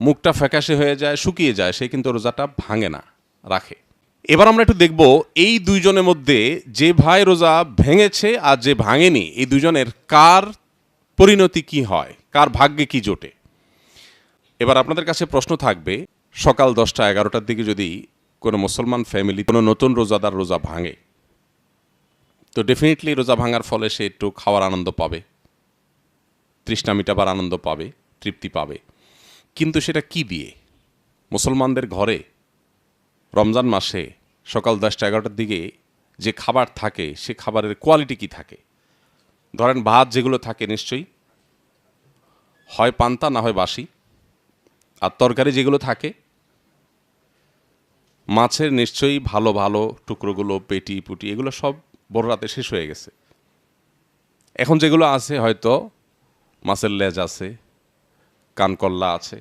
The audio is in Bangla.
মুখটা ফ্যাকাশে হয়ে যায়, শুকিয়ে যায়, সে কিন্তু রোজাটা ভাঙে না, রাখে। এবার আমরা একটু দেখব এই দুইজনের মধ্যে যে ভাই রোজা ভেঙেছে আর যে ভাঙেনি, এই দুজনের কার পরিণতি কি হয়, কার ভাগ্যে কি জোটে? এবার আপনাদের কাছে প্রশ্ন থাকবে, সকাল দশটা এগারোটার দিকে যদি কোনো মুসলমান ফ্যামিলি কোনো নতুন রোজাদার রোজা ভাঙে, তো ডেফিনেটলি রোজা ভাঙার ফলে সে একটু খাওয়ার আনন্দ পাবে, তৃষ্ণা মিটাবার আনন্দ পাবে, তৃপ্তি পাবে। কিন্তু সেটা কি দিয়ে? মুসলমানদের ঘরে, রমজান মাসে, সকাল দশটা এগারোটার দিকে যে খাবার থাকে, সে খাবারের কোয়ালিটি কি থাকে? ধরেন ভাত যেগুলো থাকে নিশ্চয়ই, হয় পান্তা না হয় বাসি, আর তরকারি যেগুলো থাকে, মাছের নিশ্চয়ই ভালো ভালো টুকরোগুলো, পেটি, পুটি, এগুলো সব বড় রাতে শেষ হয়ে গেছে। এখন যেগুলো আছে হয়তো মাছের লেজ আছে কানকল্লা আছে।